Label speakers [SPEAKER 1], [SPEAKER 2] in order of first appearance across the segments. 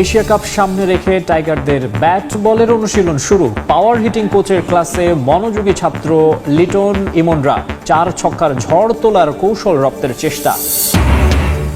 [SPEAKER 1] Asia cup সামনে রেখে টাইগারদের ব্যাট বলের অনুশীলন শুরু। পাওয়ার হিটিং কোচের ক্লাসে মনোযোগী ছাত্র লিটন ইমনরা। চার ছক্কার ঝড় তোলার কৌশল রপ্তের চেষ্টা।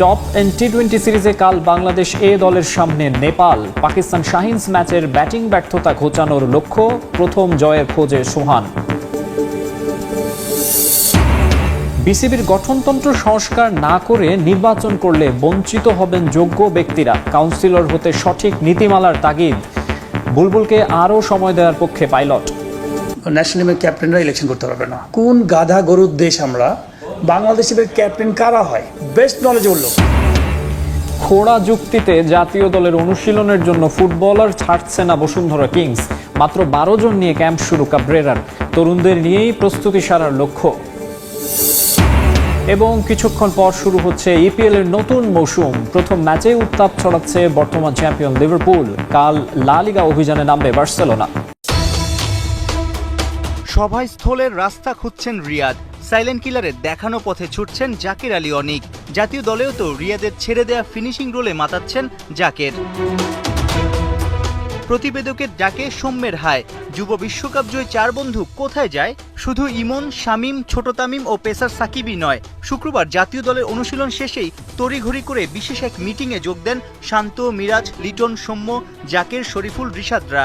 [SPEAKER 1] টপ এন টি টোয়েন্টি সিরিজে কাল বাংলাদেশ এ দলের সামনে নেপাল। পাকিস্তান শাহিনস ম্যাচের ব্যাটিং ব্যর্থতা ঘোচানোর লক্ষ্য প্রথম জয়ের খোঁজে সোহান। বিসিবির গঠনতন্ত্র সংস্কার না করে নির্বাচন করলে বঞ্চিত হবেন যোগ্য ব্যক্তিরা। কাউন্সিলর হতে সঠিক নীতিমালার তাগিদ। বুলবুলকে আরও সময় দেওয়ার পক্ষে পাইলট।
[SPEAKER 2] ন্যাশনাল টিমের ক্যাপ্টেনরা ইলেকশন করতে পারবে না। কোন গাধা গরুর দেশ আমরা? বাংলাদেশের ক্যাপ্টেন কারা হয়? বেস্ট নলেজেবল লোক
[SPEAKER 1] খোড়া যুক্তিতে জাতীয় দলের অনুশীলনের জন্য ফুটবলার ছাড়ছে না বসুন্ধরা কিংস। মাত্র বারো জন নিয়ে ক্যাম্প শুরু কাবরেরার। তরুণদের নিয়েই প্রস্তুতি সারার লক্ষ্য। এবং কিছুক্ষণ পর শুরু হচ্ছে ইপিএল এর নতুন মৌসুম। প্রথম ম্যাচে উত্তাপ ছড়াচ্ছে বর্তমান চ্যাম্পিয়ন লিভারপুল। কাল লা লিগা অভিযানে নামবে বার্সেলোনা।
[SPEAKER 3] সভাস্থলের রাস্তা খুঁজছেন রিয়াদ। সাইলেন্ট কিলারের দেখানো পথে ছুটছেন জাকির আলী অনিক। জাতীয় দলেও তো রিয়াদের ছেড়ে দেয়া ফিনিশিং রোলে মাতাচ্ছেন জাকের। প্রতিবেদকের ডাকে সৌম্যের হায়। যুব বিশ্বকাপ জয়ী চার বন্ধু কোথায় যায়? শুধু ইমন, শামিম, ছোট তামিম ও পেসার সাকিবই নয়। শুক্রবার জাতীয় দলের অনুশীলন শেষেই তড়িঘড়ি করে বিশেষ এক মিটিংয়ে যোগ দেন শান্ত, মিরাজ, লিটন, সৌম্য, জাকের, শরীফুল রিশাদরা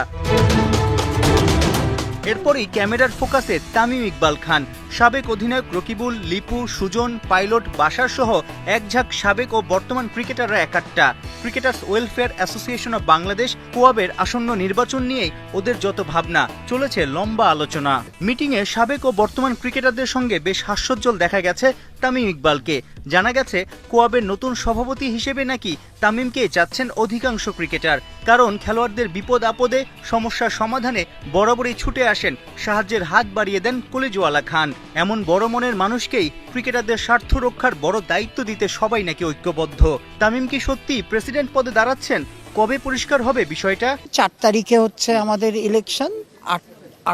[SPEAKER 3] এরপরই ক্যামেরার ফোকাসে তামিম ইকবাল খান। সাবেক অধিনায়ক রকিবুল, লিপু, সুজন, পাইলট, বাসার সহ এক ঝাঁক সাবেক ও বর্তমান ক্রিকেটাররা একাট্টা। Cricketers welfare association of Bangladesh কোয়াবের আসন্ন নির্বাচন নিয়েই ওদের যত ভাবনা, চলেছে লম্বা আলোচনা। মিটিংয়ে সাবেক ও বর্তমান ক্রিকেটারদের সঙ্গে বেশ হাস্যোজ্জ্বল দেখা গেছে তামিম ইকবালকে। জানা গেছে, কোয়াবের নতুন সভাপতি হিসেবে নাকি তামিমকে চাচ্ছেন অধিকাংশ ক্রিকেটার, কারণ খেলোয়াড়দের বিপদ আপদে, সমস্যার সমাধানে বরাবরই ছুটে আসেন, সাহায্যের হাত বাড়িয়ে দেন কলিজওয়ালা খান। এমন বড় মনের মানুষকেই ক্রিকেটারদের স্বার্থ রক্ষার বড় দায়িত্ব দিতে সবাই নাকি ঐক্যবদ্ধ। তামিম কি সত্যি প্রেসিডেন্ট পদে দাঁড়াচ্ছেন? কবে পরিষ্কার হবে বিষয়টা?
[SPEAKER 4] চার তারিখে হচ্ছে আমাদের ইলেকশন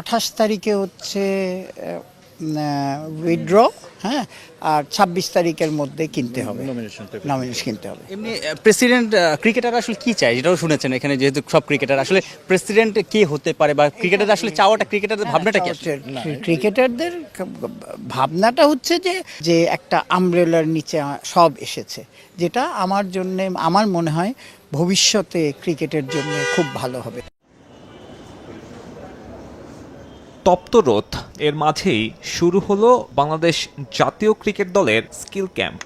[SPEAKER 4] আঠাশ তারিখে হচ্ছে উইথড্র হ্যাঁ আর ছাব্বিশ তারিখের মধ্যে কিনতে হবে। নমিনেশন কিনতে হবে।
[SPEAKER 3] এমনি প্রেসিডেন্ট ক্রিকেটার আসলে কি চায়? যেটাও শুনেছেন এখানে যেহেতু সব ক্রিকেটার আসলে প্রেসিডেন্ট কে হতে পারে বা ক্রিকেটার আসলে চাওয়াটা ক্রিকেটারদের ভাবনাটা কি
[SPEAKER 4] ক্রিকেটারদের ভাবনাটা হচ্ছে যে যে একটা আমব্রেলার নিচে সব এসেছে। যেটা আমার জন্য আমার মনে হয় ভবিষ্যতে ক্রিকেটের জন্য খুব ভালো হবে।
[SPEAKER 5] তপ্ত রোদ এর মাঝেই শুরু হলো বাংলাদেশ জাতীয় ক্রিকেট দলের স্কিল ক্যাম্প।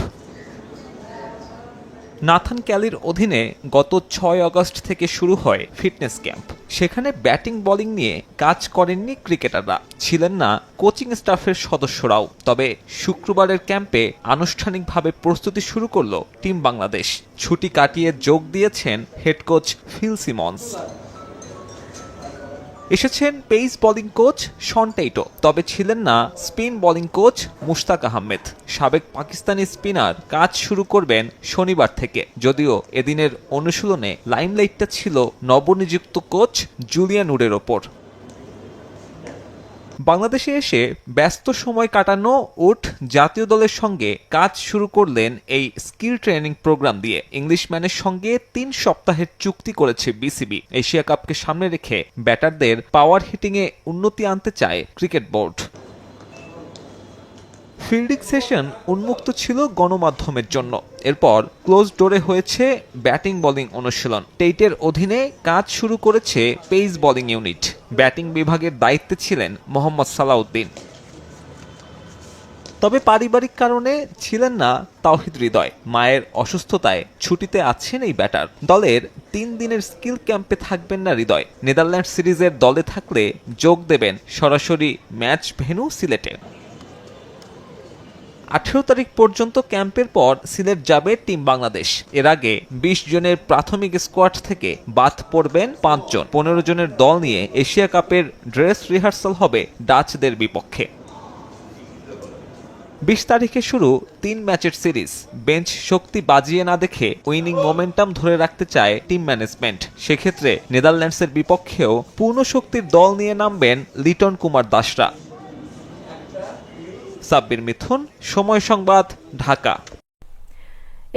[SPEAKER 5] নাথান ক্যালির অধীনে গত ছয় আগস্ট থেকে শুরু হয় ফিটনেস ক্যাম্প। সেখানে ব্যাটিং, বোলিং নিয়ে কাজ করেননি ক্রিকেটাররা। ছিলেন না কোচিং স্টাফের সদস্যরাও। তবে শুক্রবারের ক্যাম্পে আনুষ্ঠানিকভাবে প্রস্তুতি শুরু করল টিম বাংলাদেশ। ছুটি কাটিয়ে যোগ দিয়েছেন হেড কোচ ফিল সিমন্স। এসেছেন pace bowling coach Shaun Tait. তবে ছিলেন না spin bowling coach Mushtaq Ahmed. সাবেক পাকিস্তানি স্পিনার কাজ শুরু করবেন শনিবার থেকে। যদিও এদিনের অনুশীলনে লাইমলাইটটা ছিল নবনিযুক্ত কোচ জুলিয়ান উডের ওপর। বাংলাদেশে এসে ব্যস্ত সময় কাটানো উঠ জাতীয় দলের সঙ্গে কাজ শুরু করলেন এই স্কিল ট্রেনিং প্রোগ্রাম দিয়ে। ইংলিশম্যানের সঙ্গে তিন সপ্তাহের চুক্তি করেছে বিসিবি। এশিয়া কাপকে সামনে রেখে ব্যাটারদের পাওয়ার হিটিংয়ে উন্নতি আনতে চায় ক্রিকেট বোর্ড। ফিল্ডিং সেশন উন্মুক্ত ছিল গণমাধ্যমের জন্য। এরপর ক্লোজ ডোরে হয়েছে ব্যাটিং বোলিং অনুশীলন। টেইটের অধীনে কাজ শুরু করেছে পেস বোলিং ইউনিট। ব্যাটিং বিভাগের দায়িত্বে ছিলেন মোহাম্মদ সালাউদ্দিন। তবে পারিবারিক কারণে ছিলেন না তাওহিদ হৃদয়। মায়ের অসুস্থতায় ছুটিতে আছেন এই ব্যাটার। দলের তিন দিনের স্কিল ক্যাম্পে থাকবেন না হৃদয়। নেদারল্যান্ড সিরিজের দলে থাকলে যোগ দেবেন সরাসরি ম্যাচ ভেনু সিলেটে। আঠেরো তারিখ পর্যন্ত ক্যাম্পের পর সিলেট যাবে টিম বাংলাদেশ। এর আগে বিশ জনের প্রাথমিক স্কোয়াড থেকে বাদ পড়বেন পাঁচজন পনেরো জনের দল নিয়ে এশিয়া কাপের ড্রেস রিহার্সাল হবে ডাচদের বিপক্ষে। বিশ তারিখে শুরু তিন ম্যাচের সিরিজ। বেঞ্চ শক্তি বাজিয়ে না দেখে উইনিং মোমেন্টাম ধরে রাখতে চায় টিম ম্যানেজমেন্ট। সেক্ষেত্রে নেদারল্যান্ডসের বিপক্ষেও পূর্ণ শক্তির দল নিয়ে নামবেন লিটন কুমার দাসরা। সাব্বির মিথুন, সময় সংবাদ, ঢাকা।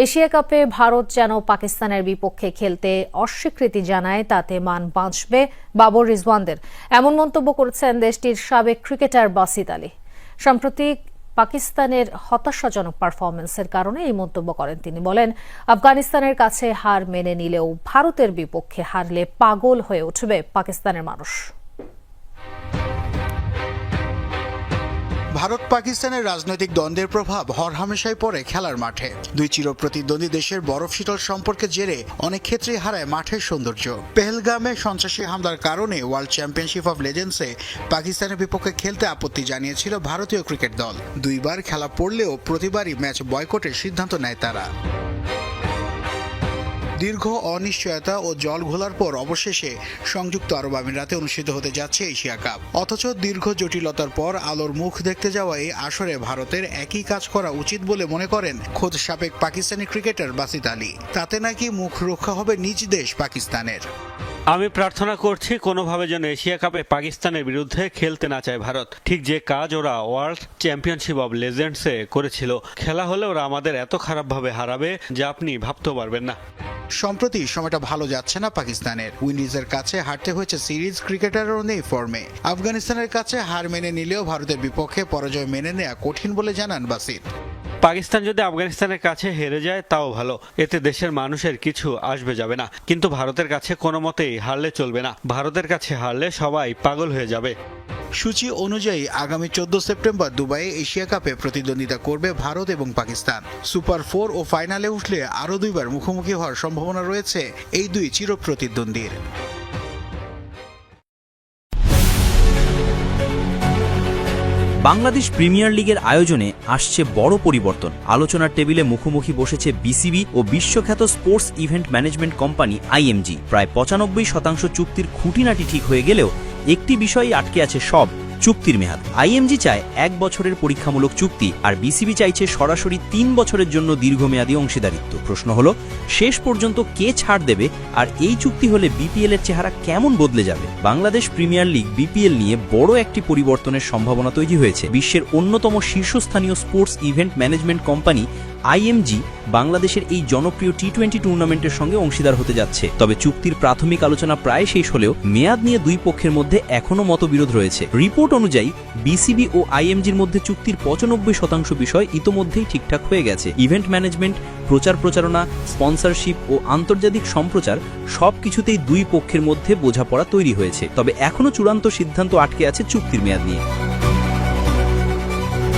[SPEAKER 6] এশিয়া কাপে ভারত যেন পাকিস্তানের বিপক্ষে খেলতে অস্বীকৃতি জানায়, তাতে মান বাঁচবে বাবর রিজওয়ানদের। এমন মন্তব্য করেছেন দেশটির সাবেক ক্রিকেটার বাসিত আলী। সম্প্রতি পাকিস্তানের হতাশাজনক পারফরমেন্সের কারণে এই মন্তব্য করেন তিনি। বলেন, আফগানিস্তানের কাছে হার মেনে নিলেও ভারতের বিপক্ষে হারলে পাগল হয়ে উঠবে পাকিস্তানের মানুষ।
[SPEAKER 7] ভারত পাকিস্তানের রাজনৈতিক দ্বন্দ্বের প্রভাব হরহামেশাই পড়ে খেলার মাঠে। দুই চির প্রতিদ্বন্দ্বী দেশের বরফ শীতল সম্পর্কে জেরে অনেক ক্ষেত্রেই হারায় মাঠের সৌন্দর্য। পেহেলগামে সন্ত্রাসী হামলার কারণে ওয়ার্ল্ড চ্যাম্পিয়নশিপ অফ লেজেন্ডসে পাকিস্তানের বিপক্ষে খেলতে আপত্তি জানিয়েছিল ভারতীয় ক্রিকেট দল। দুইবার খেলা পড়লেও প্রতিবারই ম্যাচ বয়কটের সিদ্ধান্ত নেয় তারা। দীর্ঘ অনিশ্চয়তা ও জল ঘোলার পর অবশেষে সংযুক্ত আরব আমিরাতে অনুষ্ঠিত হতে যাচ্ছে এশিয়া কাপ। অথচ দীর্ঘ জটিলতার পর আলোর মুখ দেখতে যাওয়া এই আসরে ভারতের একই কাজ করা উচিত বলে মনে করেন খোদ সাবেক পাকিস্তানি ক্রিকেটার বাসিত আলী। তাতে নাকি মুখ রক্ষা হবে নিজ দেশ পাকিস্তানের।
[SPEAKER 8] আমি প্রার্থনা করছি কোনোভাবে যেন এশিয়া কাপে পাকিস্তানের বিরুদ্ধে খেলতে না চায় ভারত। ঠিক যে কাজ ওরা ওয়ার্ল্ড চ্যাম্পিয়নশিপ অব লেজেন্ডসে করেছিল, খেলা হলে ওরা আমাদের এত খারাপভাবে হারাবে যা আপনি ভাবতেও পারবেন না।
[SPEAKER 7] সম্প্রতি সময়টা ভালো যাচ্ছে না পাকিস্তানের। উইন্ডিজের কাছে হারতে হয়েছে সিরিজ ক্রিকেটারও নেই ফর্মে। আফগানিস্তানের কাছে হার মেনে নিলেও ভারতের বিপক্ষে পরাজয় মেনে নেওয়া কঠিন বলে জানান বাসিত
[SPEAKER 8] পাকিস্তান যদি আফগানিস্তানের কাছে হেরে যায়, তাও ভালো। এতে দেশের মানুষের কিছু আসবে যাবে না। কিন্তু ভারতের কাছে কোনো মতেই হারলে চলবে না। ভারতের কাছে হারলে সবাই পাগল হয়ে যাবে।
[SPEAKER 7] সূচি অনুযায়ী আগামী চোদ্দ সেপ্টেম্বর দুবাইয়ে এশিয়া কাপে প্রতিদ্বন্দ্বিতা করবে ভারত এবং পাকিস্তান। সুপার ফোর ও ফাইনালে উঠলে আরও দুইবার মুখোমুখি হওয়ার সম্ভাবনা রয়েছে এই দুই চিরপ্রতিদ্বন্দ্বীর
[SPEAKER 9] বাংলাদেশ প্রিমিয়ার লিগের আয়োজনে আসছে বড় পরিবর্তন। আলোচনার টেবিলে মুখোমুখি বসেছে বিসিবি ও বিশ্বখ্যাত sports event management company IMG. প্রায় পঁচানব্বই শতাংশ চুক্তির খুঁটিনাটি ঠিক হয়ে গেলেও একটি বিষয়ই আটকে আছে সব। চুক্তির মেয়াদ। আইএমজি চায় এক বছরের পরীক্ষামূলক চুক্তি আর বিসিবি চাইছে সরাসরি তিন বছরের জন্য দীর্ঘমেয়াদী অংশীদারিত্ব। প্রশ্ন হলো, শেষ পর্যন্ত কে ছাড় দেবে আর এই চুক্তি হলে বিপিএল এর চেহারা কেমন বদলে যাবে? বাংলাদেশ প্রিমিয়ার লিগ বিপিএল নিয়ে বড় একটি পরিবর্তনের সম্ভাবনা তৈরি হয়েছে। বিশ্বের অন্যতম শীর্ষস্থানীয় sports event management company IMG বাংলাদেশের এই জনপ্রিয় টি টোয়েন্টি টুর্নামেন্টের সঙ্গে অংশীদার হতে যাচ্ছে। তবে চুক্তির প্রাথমিক আলোচনা প্রায় শেষ হলেও মেয়াদ নিয়ে দুই পক্ষের মধ্যে এখনও মতবিরোধ রয়েছে। রিপোর্ট অনুযায়ী বিসিবি ও আইএমজির মধ্যে চুক্তির পঁচানব্বই শতাংশ বিষয় ইতোমধ্যেই ঠিকঠাক হয়ে গেছে। ইভেন্ট ম্যানেজমেন্ট, প্রচার প্রচারণা, স্পন্সরশিপ ও আন্তর্জাতিক সম্প্রচার সব কিছুতেই দুই পক্ষের মধ্যে বোঝাপড়া তৈরি হয়েছে। তবে এখনও চূড়ান্ত সিদ্ধান্ত আটকে আছে চুক্তির মেয়াদ নিয়ে।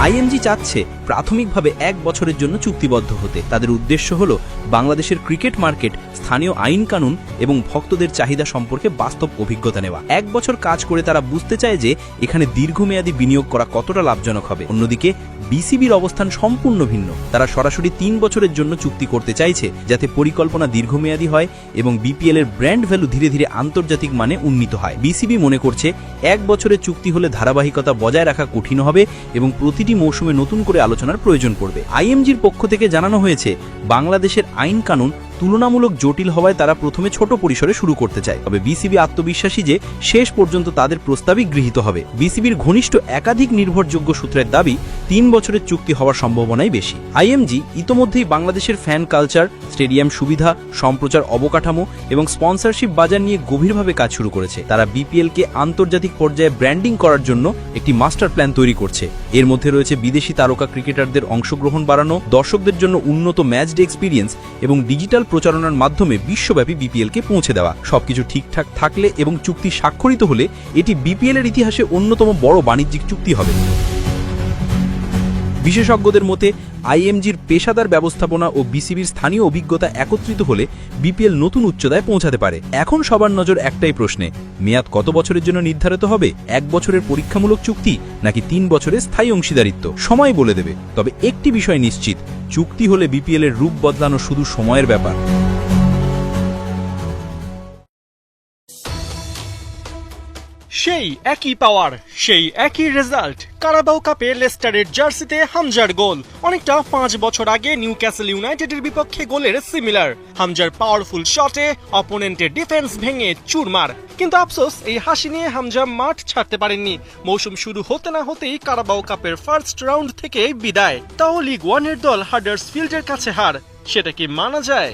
[SPEAKER 9] আইএমজি চাচ্ছে প্রাথমিকভাবে এক বছরের জন্য চুক্তিবদ্ধ হতে। তাদের উদ্দেশ্য হল বাংলাদেশের ক্রিকেট মার্কেট, স্থানীয় আইন কানুন এবং ভক্তদের চাহিদা সম্পর্কে বাস্তব অভিজ্ঞতা নেওয়া। এক বছর কাজ করে তারা বুঝতে চায় যে এখানে দীর্ঘমেয়াদী বিনিয়োগ করা কতটা লাভজনক হবে। অন্যদিকে, বিসিবির অবস্থান সম্পূর্ণ ভিন্ন। তারা সরাসরি তিন বছরের জন্য চুক্তি করতে চাইছে যাতে পরিকল্পনা দীর্ঘমেয়াদী হয় এবং বিপিএল এর ব্র্যান্ড ভ্যালু ধীরে ধীরে আন্তর্জাতিক মানে উন্নীত হয়। বিসিবি মনে করছে, এক বছরের চুক্তি হলে ধারাবাহিকতা বজায় রাখা কঠিন হবে এবং প্রতিটি মৌসুমে নতুন করে আলোচনার প্রয়োজন পড়বে। আইএমজির পক্ষ থেকে জানানো হয়েছে, বাংলাদেশের আইন কানুন তুলনামূলক জটিল হওয়ায় তারা প্রথমে ছোট পরিসরে শুরু করতে চায়। তবে বিসিবি আত্মবিশ্বাসী যে শেষ পর্যন্ত তাদের প্রস্তাবই গৃহীত হবে। বিসিবির ঘনিষ্ঠ একাধিক নির্ভরযোগ্য সূত্রের দাবি, তিন বছরের চুক্তি হওয়ার সম্ভাবনাই বেশি। আইএমজি ইতোমধ্যেই বাংলাদেশের ফ্যান কালচার, স্টেডিয়াম সুবিধা, সম্প্রচার অবকাঠামো এবং স্পন্সরশিপ বাজার নিয়ে গভীরভাবে কাজ শুরু করেছে। তারা বিপিএল কে আন্তর্জাতিক পর্যায়ে ব্র্যান্ডিং করার জন্য একটি মাস্টার প্ল্যান তৈরি করছে। এর মধ্যে রয়েছে বিদেশি তারকা ক্রিকেটারদের অংশগ্রহণ বাড়ানো, দর্শকদের জন্য উন্নত ম্যাচ ডে এক্সপিরিয়েন্স এবং ডিজিটাল প্রচারণার মাধ্যমে বিশ্বব্যাপী বিপিএলকে পৌঁছে দেওয়া। সবকিছু ঠিকঠাক থাকলে এবং চুক্তি স্বাক্ষরিত হলে এটি বিপিএল এর ইতিহাসে অন্যতম বড় বাণিজ্যিক চুক্তি হবে। বিশেষজ্ঞদের মতে আইএমজির পেশাদার ব্যবস্থাপনা ও বিসিবির স্থানীয় অভিজ্ঞতা একত্রিত হলে বিপিএল নতুন উচ্চতায় পৌঁছাতে পারে। এখন সবার নজর একটাই প্রশ্নে, মেয়াদ কত বছরের জন্য নির্ধারিত হবে? এক বছরের পরীক্ষামূলক চুক্তি নাকি তিন বছরের স্থায়ী অংশীদারিত্ব? সময় বলে দেবে, তবে একটি বিষয় নিশ্চিত, চুক্তি হলে বিপিএলের রূপ বদলানো শুধু সময়ের ব্যাপার।
[SPEAKER 10] সেই একই পাওয়ার সেই একই রেজাল্ট কারাবাও কাপে লেস্টারের জার্সিতে হামজার গোল। অনেকটা পাঁচ বছর আগে নিউ ক্যাসেল ইউনাইটেডের বিপক্ষে গোলের সিমিলার হামজার পাওয়ারফুল শটে অপোনেন্টের ডিফেন্স ভেঙে চুরমার। কিন্তু আফসোস, এই হাসি নিয়ে হামজা মাঠ ছাড়তে পারেননি। মৌসুম শুরু হতে না হতেই কারাবাও কাপের ফার্স্ট রাউন্ড থেকে বিদায়। তাও লিগ ওয়ানের দল হার্ডার্স ফিল্ডের কাছে হার। সেটা কি মানা যায়?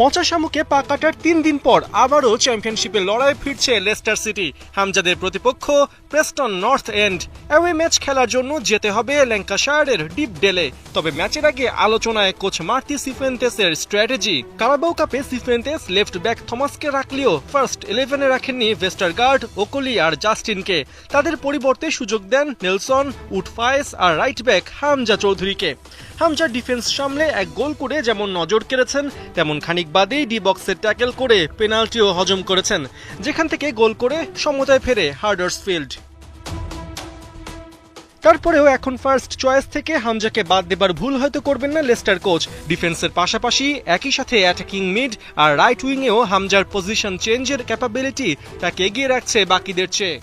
[SPEAKER 10] পচা শামুকে পা কাটার তিন দিন পর আবারও চ্যাম্পিয়নশিপে লড়াই ফিরছে লেস্টার সিটি। হামজাদের প্রতিপক্ষ Preston North End. Away match খেলার জন্য যেতে হবে ল্যাঙ্কাশায়ারের ডিপ ডেলে। তবে ম্যাচের আগে আলোচনায় কোচ মার্তি সিফেন্টেসের স্ট্র্যাটেজি। কারাবাও কাপে সিফেন্টেস লেফট ব্যাক থমাসকে রাখলেও ফার্স্ট ইলেভেনে রাখেননি ভেস্টারগার্ড ওকলি আর জাস্টিনকে। তাদের পরিবর্তে সুযোগ দেন নেলসন উডফায়েস আর রাইট ব্যাক হামজা চৌধুরীকে। হামজা ডিফেন্স সামলে এক গোল করে যেমন নজর কেড়েছেন, তেমন খানিক বাদেই ডি বক্সে ট্যাকেল করে পেনাল্টিও হজম করেছেন, যেখান থেকে গোল করে সমতায় ফেরে হার্ডার্সফিল্ড। তারপরেও এখন ফার্স্ট চয়েস থেকে হামজাকে বাদ দেবার ভুল হয়তো করবেন না লেস্টার কোচ ডিফেন্সের পাশাপাশি একই সাথে অ্যাটাকিং মিড আর রাইট উইংয়েও হামজার পজিশন চেঞ্জের ক্যাপাবিলিটি তাকে এগিয়ে রাখছে বাকিদের চেয়ে।